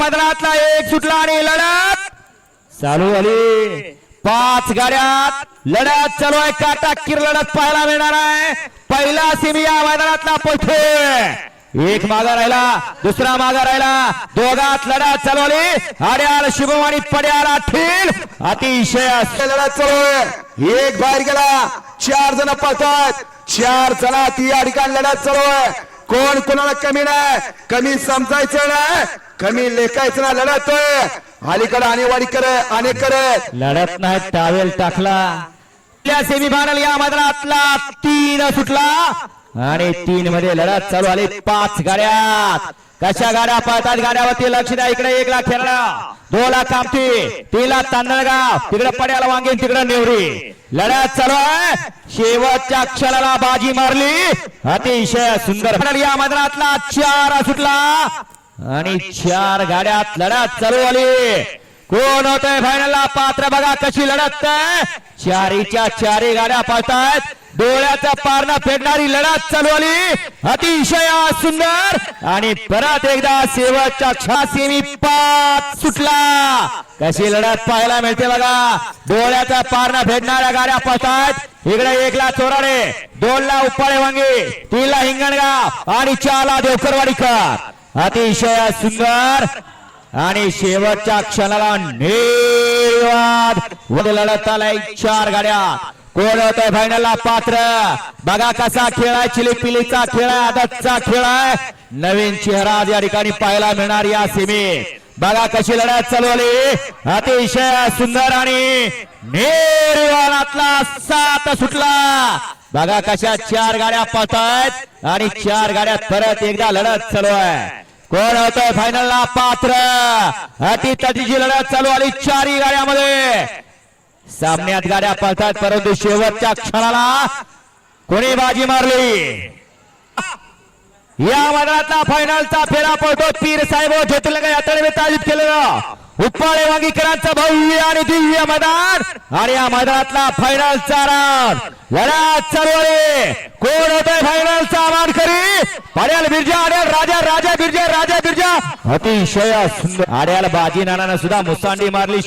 मैदानातला एक सुटला आणि लढत. चालू झाली. पाच गाड्यात. लढत चालू आहे. काटाकीर लढत पाहायला मिळणार आहे. पहिला सेमी या मैदानातला पोथे एक मागा राहिला. दुसरा मागा राहिला. दोघात लढत चालू आली आड्याल शुभम आणि पड्याल अठील अतिशय. लढत चालू आहे. एक बाहेर गेला. चार जण पळतात. चार जण ती या ठिकाणी लढत चालू आहे. कोण कोणाला कमी नाही? कमी समजायचं नाही. कमी लेखायचं ना लढतोय अलीकडे आणेवाडी कर आणि कर लढत नाही टावेल टाकला. सेमी फायनल या मैदानातला तीन सुटला. आणि तीन मध्ये लढत चालू आली पाच गाड्यात. कशा गाड्या पळतात गाड्यावरती? लक्ष द्या इकडे एक लाख खेळा दोन लाख कामती तीन लाख तांदळगाव. तिकडे पड्याला वांगेन तिकडे नेवरी. लढ्यात चालू आहे. शेवटच्या क्षणाला बाजी मारली. अतिशय सुंदर या मैदानातला. चार सुटला. आणि चार गाड्यात लढत चालू आली कोण होतंय फायनलला पात्र बघा कशी लढत चारीच्या चारी गाड्या पळतायत. डोळ्याचा पारणा फेडणारी लढत चालू आली. अतिशय सुंदर. आणि परत एकदा शेवटच्या क्षणा सेमी पाच सुटला. कशी लढत पाहायला मिळते बघा. डोळ्याचा पारणा फेडणाऱ्या गाड्या पळतायत इकडे एकला चोराडे दोनला उपाळे वांगे तीनला हिंगणगाव आणि चारला देवकरवाडीकर. अतिशय सुंदर. आणि शेवटच्या क्षणाला निर्वादमध्ये लढत आलाय चार गाड्या. कोण होत आहे फायनलला पात्र. बघा कसा खेळ आहे. चिलीपिलीचा खेळ आहे. आदतचा खेळ आहे. नवीन चेहरा या ठिकाणी पाहायला मिळणार या सिमी बघा कशी लढत चालू आली अतिशय सुंदर आणि निर्वाणातला सात सुटला. बघा कशा चार गाड्या पळतायत. आणि चार गाड्यात परत एकदा लढत चालू आहे. कोण होतोय फायनलला पात्र. अति तटीची लढत चालू आली. चारही गाड्यामध्ये. सामन्यात गाड्या पळतात परंतु शेवटच्या क्षणाला कोणी बाजी मारली? या मैदानातला फायनलचा फेरा पडतो पीर साहेब घेतलं का? यात्रेने आयोजित केलेलं. उप्पाळे वांगीकरांचं भव्य आणि दिव्य मैदान. आणि या मैदानातला फायनलचा राऊंड लढत चालू आहे कोण होतोय फायनलचा मान करी अड्याल बिरजा अड्याल राजा राजा बिरजा राजा बिरजा. अतिशय सुंदर. अड्याल बाजी नानानं सुद्धा मुसांडी मारली.